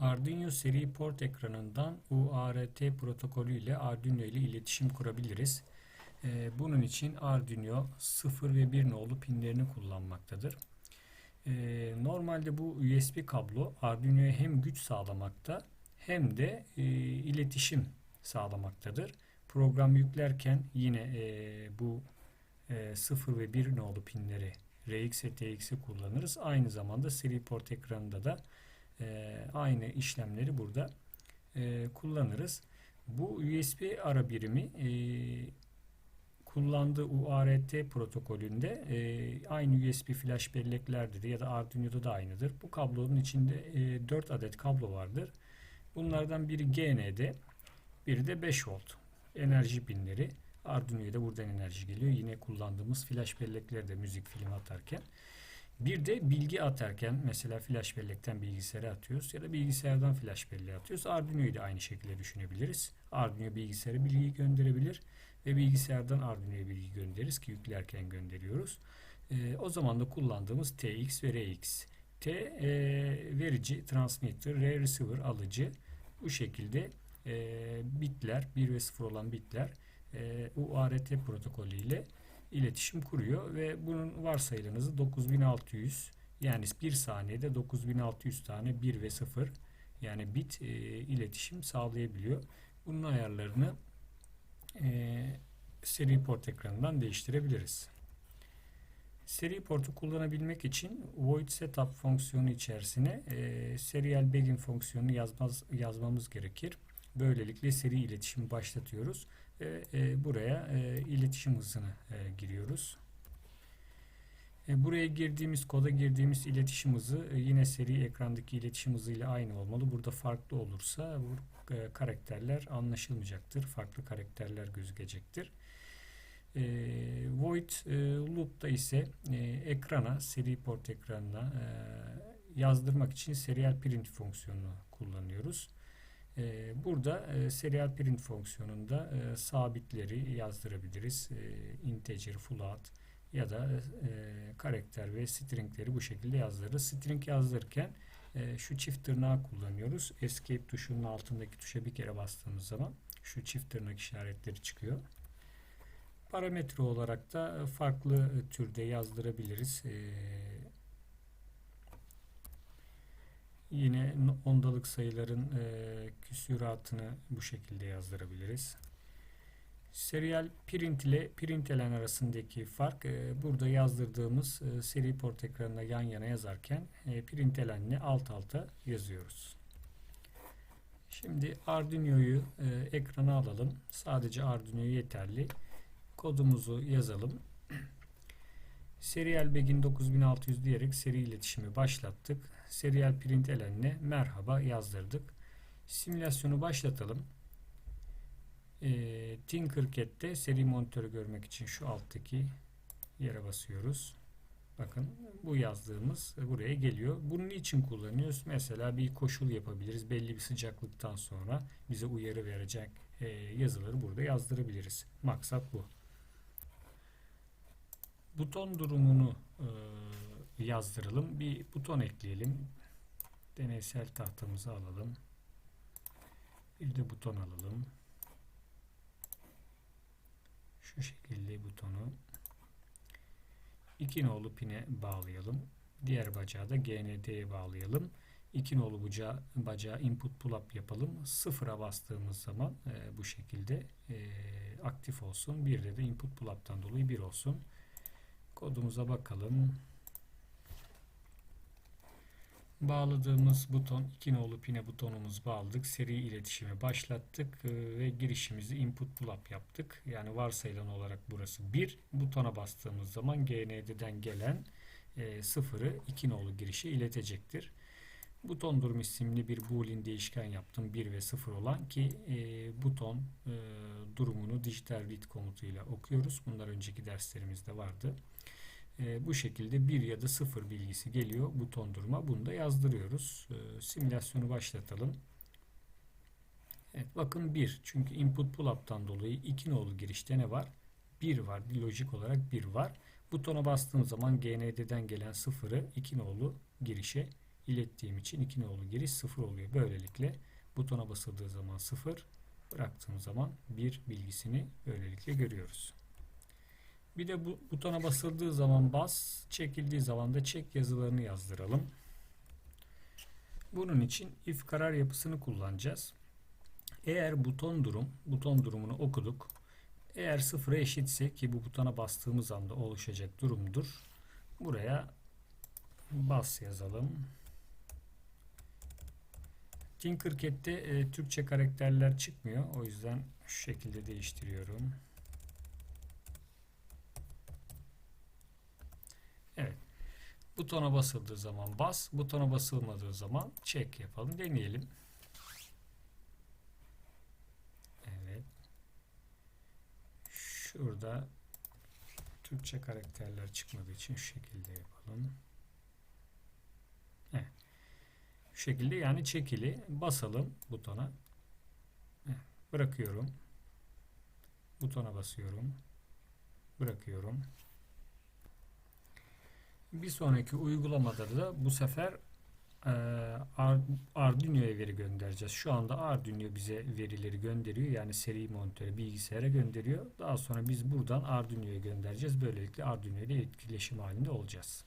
Arduino seri port ekranından UART protokolü ile Arduino ile iletişim kurabiliriz. Ee, Bunun için Arduino 0 ve 1 nolu pinlerini kullanmaktadır. Ee, Normalde bu USB kablo Arduino'ya hem güç sağlamakta hem de e, iletişim sağlamaktadır. Program yüklerken yine e, bu e, 0 ve 1 nolu pinleri RX ve TX'i kullanırız. Aynı zamanda seri port ekranında da e, aynı işlemleri burada e, kullanırız. Bu USB ara birimi e, kullandığı UART protokolünde e, aynı USB flash belleklerde de ya da Arduino'da da aynıdır. Bu kablonun içinde e, 4 adet kablo vardır. Bunlardan biri GND, biri de 5 volt enerji pinleri. Arduino'ya da buradan enerji geliyor. Yine kullandığımız flash belleklerde müzik film atarken. Bir de bilgi atarken mesela flash bellekten bilgisayara atıyoruz ya da bilgisayardan flash belleğe atıyoruz. Arduino'yu da aynı şekilde düşünebiliriz. Arduino bilgisayara bilgiyi gönderebilir ve bilgisayardan Arduino'ya bilgi göndeririz ki yüklerken gönderiyoruz. Ee, o zaman da kullandığımız TX ve RX. T e, verici, transmitter, R receiver, alıcı. Bu şekilde e, bitler, 1 ve 0 olan bitler e, UART protokolü ile iletişim kuruyor ve bunun varsayılan hızı 9600 yani bir saniyede 9600 tane 1 ve 0 yani bit e, iletişim sağlayabiliyor. Bunun ayarlarını e, seri port ekranından değiştirebiliriz. Seri portu kullanabilmek için void setup fonksiyonu içerisine e, serial begin fonksiyonunu yazmaz, yazmamız gerekir. Böylelikle seri iletişimi başlatıyoruz ve e, buraya e, iletişim hızını e, giriyoruz. E, buraya girdiğimiz koda girdiğimiz iletişim hızı e, yine seri ekrandaki iletişim hızıyla aynı olmalı. Burada farklı olursa bu e, karakterler anlaşılmayacaktır. Farklı karakterler gözükecektir. E, void e, loop'ta ise e, ekrana seri port ekranına e, yazdırmak için serial print fonksiyonunu kullanıyoruz. E, burada e, serial print fonksiyonunda e, sabitleri yazdırabiliriz. E, integer, float ya da karakter ve stringleri bu şekilde yazdırırız. String yazdırırken şu çift tırnağı kullanıyoruz. Escape tuşunun altındaki tuşa bir kere bastığımız zaman şu çift tırnak işaretleri çıkıyor. Parametre olarak da farklı türde yazdırabiliriz. E, Yine ondalık sayıların e, küsuratını bu şekilde yazdırabiliriz. Serial print ile println arasındaki fark e, burada yazdırdığımız e, seri port ekranına yan yana yazarken e, println ile alt alta yazıyoruz. Şimdi Arduino'yu e, ekrana alalım. Sadece Arduino yeterli. Kodumuzu yazalım. Serial begin 9600 diyerek seri iletişimi başlattık. Serial print elenine merhaba yazdırdık. Simülasyonu başlatalım. E, Tinkercad'de seri monitörü görmek için şu alttaki yere basıyoruz. Bakın bu yazdığımız buraya geliyor. Bunun için kullanıyoruz? Mesela bir koşul yapabiliriz. Belli bir sıcaklıktan sonra bize uyarı verecek e, yazıları burada yazdırabiliriz. Maksat bu. Buton durumunu e, yazdıralım. Bir buton ekleyelim. Deneysel tahtamızı alalım. Bir de buton alalım. Şu şekilde butonu iki nolu pine bağlayalım. Diğer bacağı da GND'ye bağlayalım. İki nolu bacağı, bacağı input pull up yapalım. Sıfıra bastığımız zaman e, bu şekilde e, aktif olsun. Bir de de input pull up'tan dolayı bir olsun. Kodumuza bakalım. Bağladığımız buton iki nolu pine butonumuz bağladık. Seri iletişimi başlattık e, ve girişimizi input pull up yaptık. Yani varsayılan olarak burası 1. Butona bastığımız zaman GND'den gelen e, sıfırı iki nolu girişe iletecektir. Buton durum isimli bir boolean değişken yaptım 1 ve 0 olan ki e, buton e, durumunu dijital read komutuyla okuyoruz. Bunlar önceki derslerimizde vardı. E, bu şekilde 1 ya da 0 bilgisi geliyor buton duruma. Bunu da yazdırıyoruz. E, simülasyonu başlatalım. Evet bakın 1. Çünkü input pull up'tan dolayı 2 nolu girişte ne var? 1 var. Lojik olarak 1 var. Butona bastığım zaman GND'den gelen 0'ı 2 nolu girişe ilettiğim için 2 nolu giriş 0 oluyor. Böylelikle butona basıldığı zaman 0, bıraktığım zaman 1 bilgisini böylelikle görüyoruz. Bir de bu butona basıldığı zaman bas, çekildiği zaman da çek yazılarını yazdıralım. Bunun için if karar yapısını kullanacağız. Eğer buton durum, buton durumunu okuduk. Eğer sıfıra eşitse ki bu butona bastığımız anda oluşacak durumdur. Buraya bas yazalım. Tinkercad'de e, Türkçe karakterler çıkmıyor. O yüzden şu şekilde değiştiriyorum. Evet. Butona basıldığı zaman bas, butona basılmadığı zaman çek yapalım. Deneyelim. Evet. Şurada Türkçe karakterler çıkmadığı için şu şekilde yapalım. Evet. Şu şekilde yani çekili basalım butona. Bırakıyorum. Butona basıyorum. Bırakıyorum. Bir sonraki uygulamada da bu sefer e, Ar- Arduino'ya veri göndereceğiz. Şu anda Arduino bize verileri gönderiyor. Yani seri monitöre bilgisayara gönderiyor. Daha sonra biz buradan Arduino'ya göndereceğiz. Böylelikle Arduino ile etkileşim halinde olacağız.